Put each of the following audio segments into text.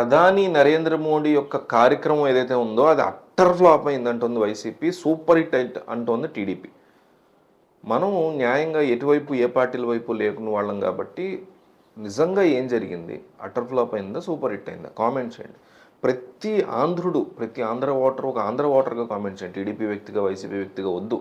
ప్రధాని నరేంద్ర మోడీ యొక్క కార్యక్రమం ఏదైతే ఉందో అది అట్టర్ ఫ్లాప్ అయిందంటుంది వైసీపీ సూపర్ హిట్ అయింట్ అంటోంది టీడీపీ. మనం న్యాయంగా ఎటువైపు ఏ పార్టీల వైపు లేకున్న వాళ్ళం కాబట్టి నిజంగా ఏం జరిగింది? అటర్ ఫ్లాప్ అయిందా సూపర్ హిట్ అయిందా? కామెంట్ చేయండి. ప్రతి ఆంధ్రుడు ప్రతి ఆంధ్ర ఓటర్ ఒక ఆంధ్ర ఓటర్గా కామెంట్ చేయండి. టీడీపీ వ్యక్తిగా వైసీపీ వ్యక్తిగా వద్దు.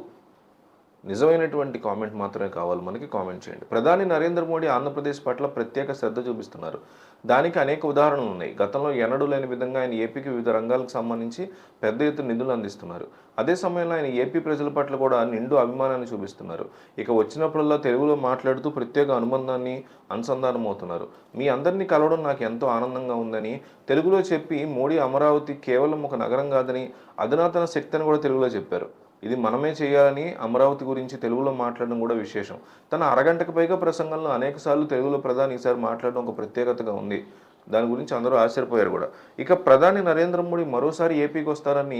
నిజమైనటువంటి కామెంట్ మాత్రమే కావాలి మనకి కామెంట్ చేయండి. ప్రధాని నరేంద్ర మోడీ ఆంధ్రప్రదేశ్ పట్ల ప్రత్యేక శ్రద్ధ చూపిస్తున్నారు. దానికి అనేక ఉదాహరణలు ఉన్నాయి. గతంలో ఎన్నడూ లేని విధంగా ఆయన ఏపీకి వివిధ రంగాలకు సంబంధించి పెద్ద ఎత్తున నిధులు అందిస్తున్నారు. అదే సమయంలో ఆయన ఏపీ ప్రజల పట్ల కూడా నిండు అభిమానాన్ని చూపిస్తున్నారు. ఇక వచ్చినప్పుడల్లా తెలుగులో మాట్లాడుతూ ప్రత్యేక అనుబంధాన్ని అనుసంధానం అవుతున్నారు మీ అందరినీ కలవడం నాకు ఎంతో ఆనందంగా ఉందని తెలుగులో చెప్పి మోడీ అమరావతి కేవలం ఒక నగరం కాదని అధునాతన శక్తి అని కూడా తెలుగులో చెప్పారు. ఇది మనమే చేయాలని అమరావతి గురించి తెలుగులో మాట్లాడడం కూడా విశేషం. తన అరగంటకు పైగా ప్రసంగంలో అనేకసార్లు తెలుగులో ప్రధాని ఈసారి మాట్లాడడం ఒక ప్రత్యేకతగా ఉంది. దాని గురించి అందరూ ఆశ్చర్యపోయారు కూడా. ఇక ప్రధాని నరేంద్ర మోడీ మరోసారి ఏపీకి వస్తారని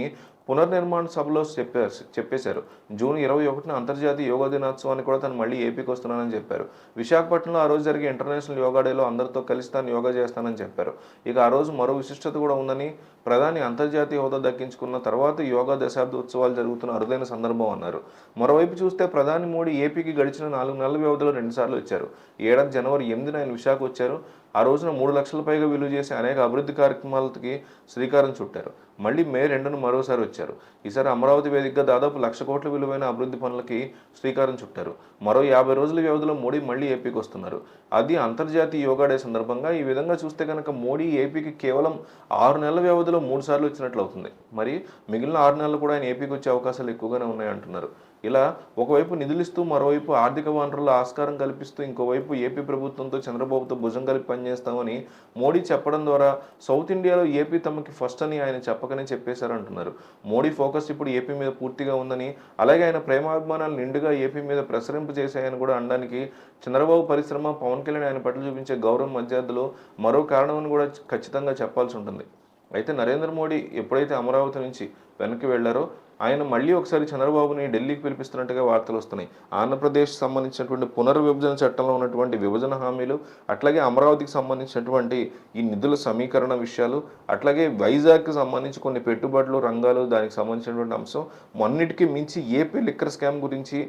పునర్నిర్మాణ సభలో చెప్పారు చెప్పేశారు. జూన్ ఇరవై ఒకటిన అంతర్జాతీయ యోగా దినోత్సవాన్ని కూడా తను మళ్ళీ ఏపీకి వస్తున్నానని చెప్పారు. విశాఖపట్నంలో ఆ రోజు జరిగే ఇంటర్నేషనల్ యోగా డేలో అందరితో కలిసి తాను యోగా చేస్తానని చెప్పారు. ఇక ఆ రోజు మరో విశిష్టత కూడా ఉందని ప్రధాని అంతర్జాతీయ హోదా దక్కించుకున్న తర్వాత యోగా దశాబ్ద ఉత్సవాలు జరుగుతున్న అరుదైన సందర్భం అన్నారు. మరోవైపు చూస్తే ప్రధాని మోడీ ఏపీకి గడిచిన నాలుగు నెలల వ్యవధిలో రెండుసార్లు వచ్చారు. ఏడాది జనవరి ఎనిమిదిన ఆయన విశాఖ వచ్చారు. ఆ రోజున మూడు లక్షల పైగా విలువ చేసే అనేక అభివృద్ధి కార్యక్రమాలకి శ్రీకారం చుట్టారు. మళ్ళీ మే రెండును మరోసారి వచ్చారు. ఈసారి అమరావతి వేదికగా దాదాపు లక్ష కోట్ల విలువైన అభివృద్ధి పనులకి శ్రీకారం చుట్టారు. మరో యాభై రోజుల వ్యవధిలో మోడీ మళ్ళీ ఏపీకి వస్తున్నారు. అది అంతర్జాతీయ యోగా డే సందర్భంగా ఈ విధంగా చూస్తే కనుక మోడీ ఏపీకి కేవలం ఆరు నెలల వ్యవధిలో మూడు సార్లు వచ్చినట్లు అవుతుంది. మరి మిగిలిన ఆరు నెలలు కూడా ఆయన ఏపీకి వచ్చే అవకాశాలు ఎక్కువగానే ఉన్నాయంటున్నారు. ఇలా ఒకవైపు నిధులిస్తూ మరోవైపు ఆర్థిక వనరుల ఆస్కారం కల్పిస్తూ ఇంకోవైపు ఏపీ ప్రభుత్వంతో చంద్రబాబుతో భుజం కలిపి పనిచేస్తామని మోడీ చెప్పడం ద్వారా సౌత్ ఇండియాలో ఏపీ తమకి ఫస్ట్ అని ఆయన అని చెప్పేశారు అంటున్నారు. మోడీ ఫోకస్ ఇప్పుడు ఏపీ మీద పూర్తిగా ఉందని అలాగే ఆయన ప్రేమాభిమానాలు నిండుగా ఏపీ మీద ప్రసరింపు చేశాయని కూడా అనడానికి చంద్రబాబు పరిశ్రమ పవన్ కళ్యాణ్ ఆయన పట్ల చూపించే గౌరవం మధ్యార్థులు మరో కారణమని కూడా ఖచ్చితంగా చెప్పాల్సి ఉంటుంది. అయితే నరేంద్ర మోడీ ఎప్పుడైతే అమరావతి నుంచి వెనక్కి వెళ్ళారో ఆయన మళ్ళీ ఒకసారి చంద్రబాబుని ఢిల్లీకి పిలిపిస్తున్నట్టుగా వార్తలు వస్తున్నాయి. ఆంధ్రప్రదేశ్ సంబంధించినటువంటి పునర్విభజన చట్టంలో ఉన్నటువంటి విభజన హామీలు అట్లాగే అమరావతికి సంబంధించినటువంటి ఈ నిధుల సమీకరణ విషయాలు అట్లాగే వైజాగ్కి సంబంధించి కొన్ని పెట్టుబడులు రంగాలు దానికి సంబంధించినటువంటి అంశం మొన్నిటికి మించి ఏపీ లిక్కర్ స్కామ్ గురించి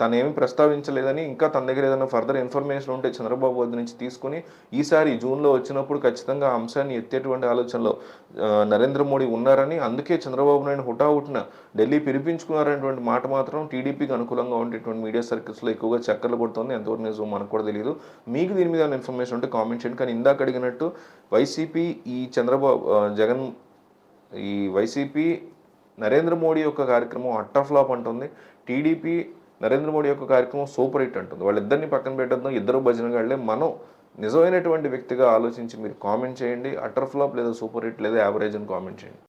తనేమి ప్రస్తావించలేదని ఇంకా తన దగ్గర ఏదైనా ఫర్దర్ ఇన్ఫర్మేషన్ ఉంటే చంద్రబాబు వద్ద నుంచి తీసుకుని ఈసారి జూన్లో వచ్చినప్పుడు ఖచ్చితంగా ఆ అంశాన్ని ఎత్తేటువంటి ఆలోచనలో నరేంద్ర మోడీ ఉన్నారని అందుకే చంద్రబాబు నాయుడు హుటాహుటిన ఢిల్లీ పిలిపించుకున్నారనేటువంటి మాట మాత్రం టీడీపీకి అనుకూలంగా ఉండేటువంటి మీడియా సర్కిల్స్లో ఎక్కువగా చక్కర్లు పడుతుంది ఎంతవరకు నిజం మనకు కూడా తెలియదు మీకు దీని మీద ఇన్ఫర్మేషన్ ఉంటే కామెంట్ చేయండి. కానీ ఇందాక అడిగినట్టు వైసీపీ ఈ చంద్రబాబు జగన్ ఈ వైసీపీ నరేంద్ర మోడీ యొక్క కార్యక్రమం అట్టఫ్లాప్ అంటుంది. టీడీపీ నరేంద్ర మోడీ యొక్క కార్యక్రమం సూపర్ హిట్ అంటుంది. వాళ్ళిద్దరిని పక్కన పెట్టద్దాం. ఇద్దరు భజనగాళ్ళే మనం నిజమైనటువంటి వ్యక్తిగా ఆలోచించి మీరు కామెంట్ చేయండి. అటర్ ఫ్లాప్ లేదా సూపర్ హిట్ లేదా యావరేజ్ అని కామెంట్ చేయండి.